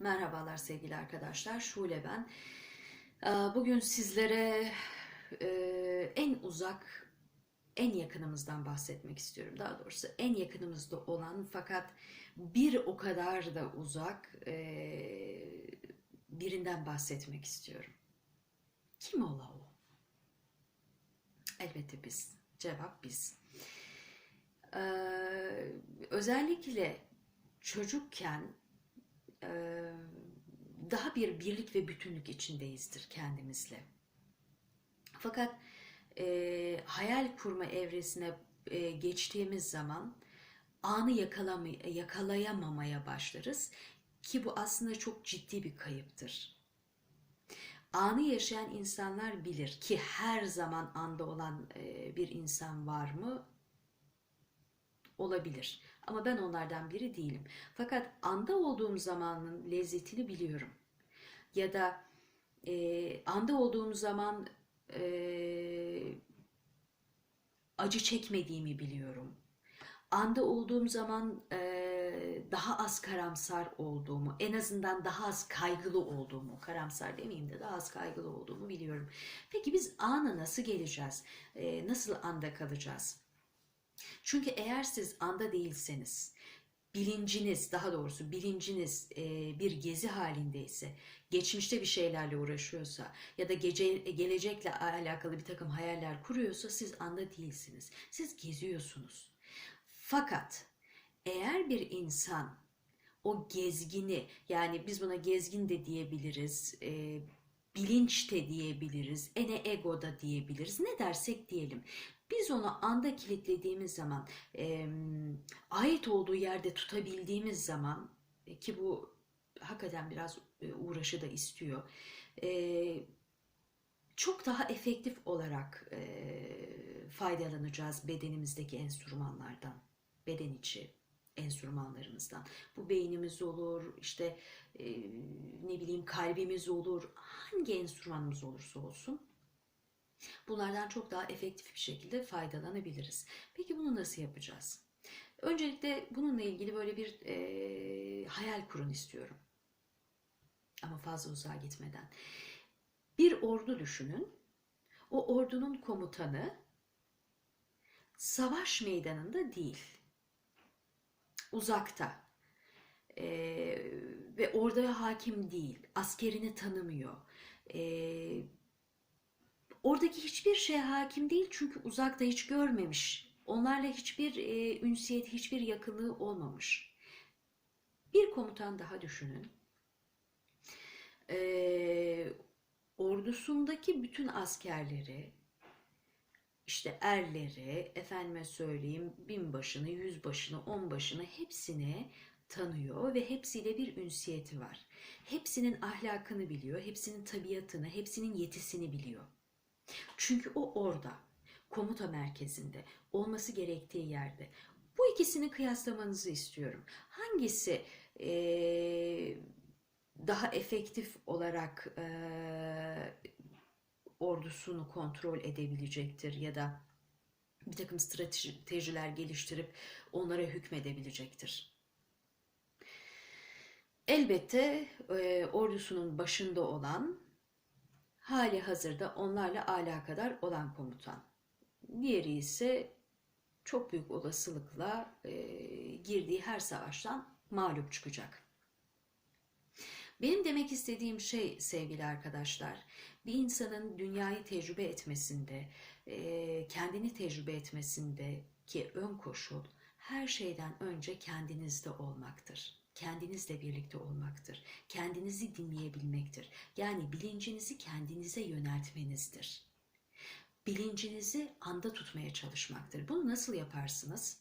Merhabalar sevgili arkadaşlar. Şule ben. Ee, Bugün sizlere e, en uzak, en yakınımızdan bahsetmek istiyorum. Daha doğrusu en yakınımızda olan fakat bir o kadar da uzak e, birinden bahsetmek istiyorum. Kim ola o? Elbette biz. Cevap biz. Ee, özellikle çocukken daha bir birlik ve bütünlük içindeyizdir kendimizle. Fakat e, hayal kurma evresine e, geçtiğimiz zaman anı yakalayamamaya başlarız ki bu aslında çok ciddi bir kayıptır. Anı yaşayan insanlar bilir ki her zaman anda olan e, bir insan var mı? Olabilir. Ama ben onlardan biri değilim. Fakat anda olduğum zamanın lezzetini biliyorum. Ya da e, anda olduğum zaman e, acı çekmediğimi biliyorum. Anda olduğum zaman e, daha az karamsar olduğumu, en azından daha az kaygılı olduğumu, karamsar demeyeyim de daha az kaygılı olduğumu biliyorum. Peki biz ana nasıl geleceğiz? E, nasıl anda kalacağız? Çünkü eğer siz anda değilseniz, bilinciniz, daha doğrusu bilinciniz e, bir gezi halindeyse, geçmişte bir şeylerle uğraşıyorsa ya da gece gelecekle alakalı bir takım hayaller kuruyorsa siz anda değilsiniz. Siz geziyorsunuz. Fakat eğer bir insan o gezgini yani biz buna gezgin de diyebiliriz, e, bilinç de diyebiliriz, ene ego da diyebiliriz. Ne dersek diyelim. Biz onu anda kilitlediğimiz zaman, e, ait olduğu yerde tutabildiğimiz zaman e, ki bu hakikaten biraz e, uğraşı da istiyor. E, çok daha efektif olarak e, faydalanacağız bedenimizdeki enstrümanlardan, beden içi enstrümanlarımızdan. Bu beynimiz olur, işte e, ne bileyim kalbimiz olur, hangi enstrümanımız olursa olsun. Bunlardan çok daha efektif bir şekilde faydalanabiliriz. Peki bunu nasıl yapacağız? Öncelikle bununla ilgili böyle bir e, hayal kurun istiyorum. Ama fazla uzağa gitmeden. Bir ordu düşünün. O ordunun komutanı savaş meydanında değil, uzakta Ee, ve orada hakim değil, askerini tanımıyor. Ee, oradaki hiçbir şeye hakim değil çünkü uzakta hiç görmemiş. Onlarla hiçbir e, ünsiyet, hiçbir yakınlığı olmamış. Bir komutan daha düşünün. Ee, ordusundaki bütün askerleri, işte erleri, efendime söyleyeyim binbaşını, yüzbaşını, onbaşını hepsini tanıyor ve hepsiyle bir ünsiyeti var. Hepsinin ahlakını biliyor, hepsinin tabiatını, hepsinin yetisini biliyor. Çünkü o orada, komuta merkezinde, olması gerektiği yerde. Bu ikisini kıyaslamanızı istiyorum. Hangisi eee, daha efektif olarak eee, ordusunu kontrol edebilecektir ya da bir takım stratejiler geliştirip onlara hükmedebilecektir? Elbette e, ordusunun başında olan hali hazırda onlarla alakadar olan komutan. Diğeri ise çok büyük olasılıkla e, girdiği her savaştan mağlup çıkacak. Benim demek istediğim şey sevgili arkadaşlar, bir insanın dünyayı tecrübe etmesinde, e, kendini tecrübe etmesinde ki ön koşul her şeyden önce kendinizde olmaktır. Kendinizle birlikte olmaktır. Kendinizi dinleyebilmektir. Yani bilincinizi kendinize yöneltmenizdir. Bilincinizi anda tutmaya çalışmaktır. Bunu nasıl yaparsınız?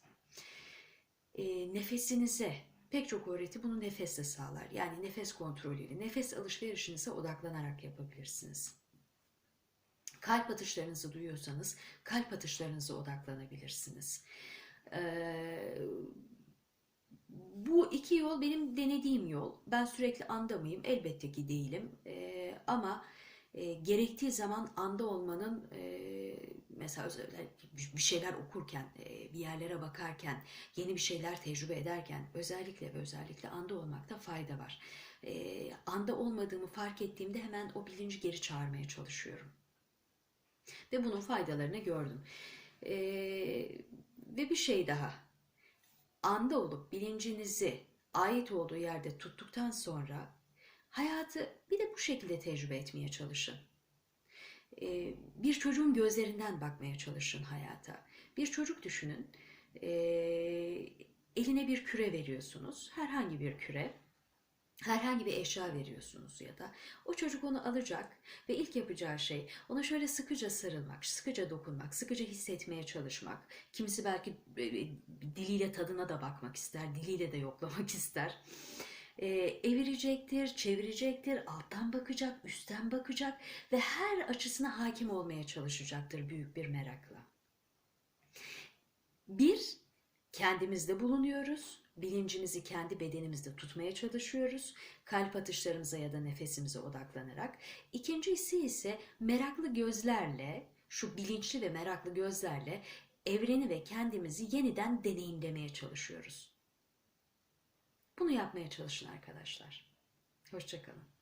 E, nefesinize, pek çok öğreti bunu nefesle sağlar. Yani nefes kontrolüyle, nefes alışverişinize odaklanarak yapabilirsiniz. Kalp atışlarınızı duyuyorsanız kalp atışlarınıza odaklanabilirsiniz. Ee, bu iki yol benim denediğim yol. Ben sürekli anda mıyım? Elbette ki değilim. Ee, ama e, gerektiği zaman anda olmanın e, mesela özellikle bir şeyler okurken, e, bir yerlere bakarken, yeni bir şeyler tecrübe ederken özellikle ve özellikle anda olmakta fayda var. E, anda olmadığımı fark ettiğimde hemen o bilinci geri çağırmaya çalışıyorum. Ve bunun faydalarını gördüm. E, ve bir şey daha. Anda olup bilincinizi ait olduğu yerde tuttuktan sonra hayatı bir de bu şekilde tecrübe etmeye çalışın. Ee, bir çocuğun gözlerinden bakmaya çalışın hayata. Bir çocuk düşünün. Ee, eline bir küre veriyorsunuz. Herhangi bir küre. Herhangi bir eşya veriyorsunuz ya da o çocuk onu alacak ve ilk yapacağı şey ona şöyle sıkıca sarılmak, sıkıca dokunmak, sıkıca hissetmeye çalışmak. Kimisi belki e, diliyle tadına da bakmak ister, diliyle de yoklamak ister. Ee, evirecektir, çevirecektir, alttan bakacak, üstten bakacak ve her açısına hakim olmaya çalışacaktır büyük bir merakla. Bir, kendimizde bulunuyoruz. Bilincimizi kendi bedenimizde tutmaya çalışıyoruz. Kalp atışlarımıza ya da nefesimize odaklanarak. İkincisi ise meraklı gözlerle, şu bilinçli ve meraklı gözlerle evreni ve kendimizi yeniden deneyimlemeye çalışıyoruz. Bunu yapmaya çalışın arkadaşlar. Hoşçakalın.